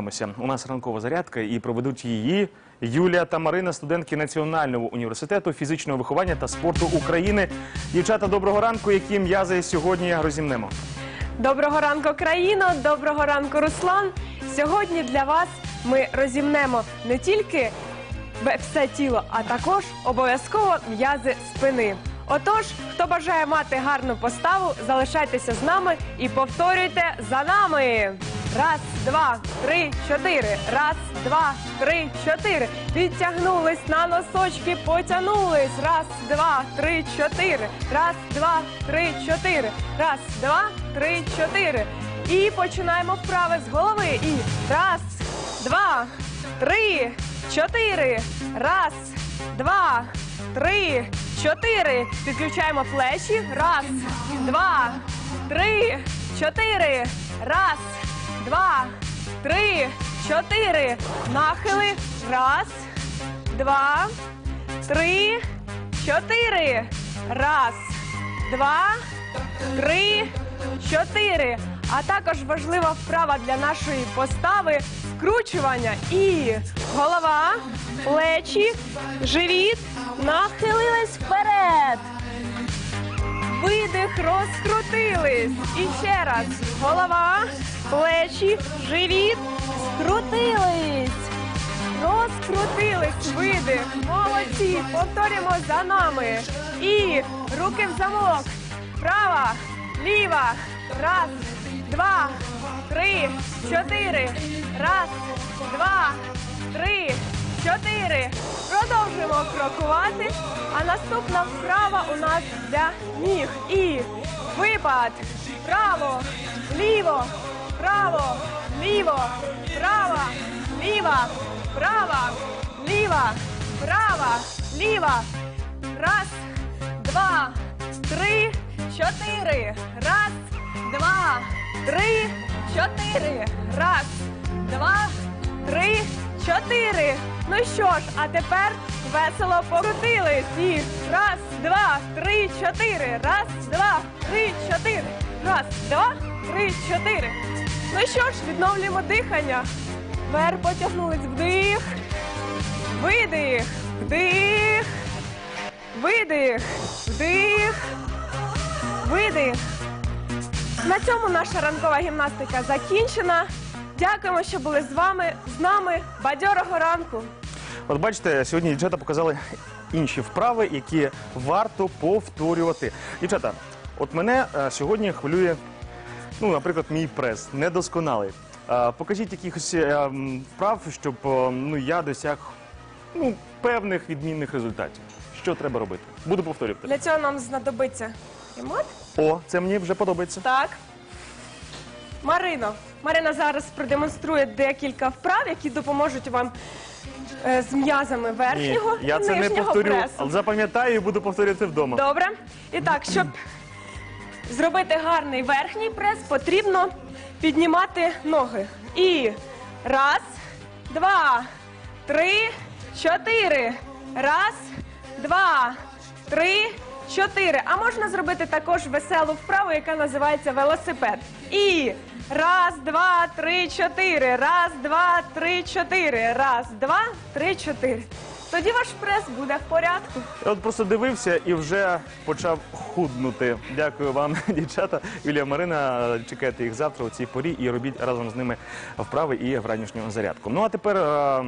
рухаємося. У нас ранкова зарядка і проведуть її Юлія та Марина, студентки Національного університету фізичного виховання та спорту України. Дівчата, доброго ранку. Які м'язи сьогодні розімнемо? Доброго ранку, країно! Доброго ранку, Руслан! Сьогодні для вас ми розімнемо не тільки все тіло, а також обов'язково м'язи спини. Отож, хто бажає мати гарну поставу, залишайтеся з нами і повторюйте за нами. Раз, два, три, чотири. Раз, два, три, чотири. Відтягнулись на носочки, потягнулись. Раз, два, три, чотири. Раз, два, три, чотири. Раз, два, три, чотири. І починаємо вправи з голови. І раз, два, три, чотири. Раз, два, три, чотири. Підключаємо плечі. Раз, два, три, чотири. Раз, два, три, чотири. Нахили. Раз, два, три, чотири. Раз, два, три, чотири. А також важлива вправа для нашої постави вкручування. І голова, плечі, живіт нахилились вперед. Видих, розкрутились. І ще раз. Голова, плечі, живіт, скрутились. Розкрутились, видих. Молодці. Повторюємо за нами. І руки в замок. Права, ліва. Раз, два, три, чотири. Раз, два, три, чотири. Продовжуємо крокувати. А наступна вправа у нас для ніг. І випад. Право, ліво, право, ліво, права, ліва, права, ліва, права, ліва. Раз, два, три, чотири. Раз, два, три, чотири. Раз, два, три, чотири. Ну що ж, а тепер весело покрутились. І раз, два, три, чотири. Раз, два, три, чотири. Раз, два, три, чотири. Ну що ж, відновлюємо дихання. Вверх потягнулись вдих. Видих, вдих, видих, вдих, видих. На цьому наша ранкова гімнастика закінчена. Дякуємо, що були з вами з нами. Бадьорого ранку. От бачите, сьогодні дівчата показали інші вправи, які варто повторювати. Дівчата, от мене е, сьогодні хвилює, ну, наприклад, мій прес недосконалий. Е, покажіть якихось е, м, вправ, щоб е, ну, я досяг ну, певних відмінних результатів. Що треба робити? Буду повторювати. Для цього нам знадобиться ремонт. О, це мені вже подобається. Так. Марино. Марина зараз продемонструє декілька вправ, які допоможуть вам е, з м'язами Ні, верхнього я і це не нижнього повторю, пресу. але запам'ятаю і буду повторювати вдома. Добре. І так, щоб зробити гарний верхній прес, потрібно піднімати ноги. І раз, два, три, чотири. Раз, два, три, чотири. А можна зробити також веселу вправу, яка називається велосипед. І раз, два, три, чотири. Раз, два, три, чотири. Раз, два, три, чотири. Тоді ваш прес буде в порядку. Я от просто дивився і вже почав худнути. Дякую вам, дівчата. Юлія Марина. Чекайте їх завтра у цій порі і робіть разом з ними вправи і вранішню зарядку. Ну а тепер е,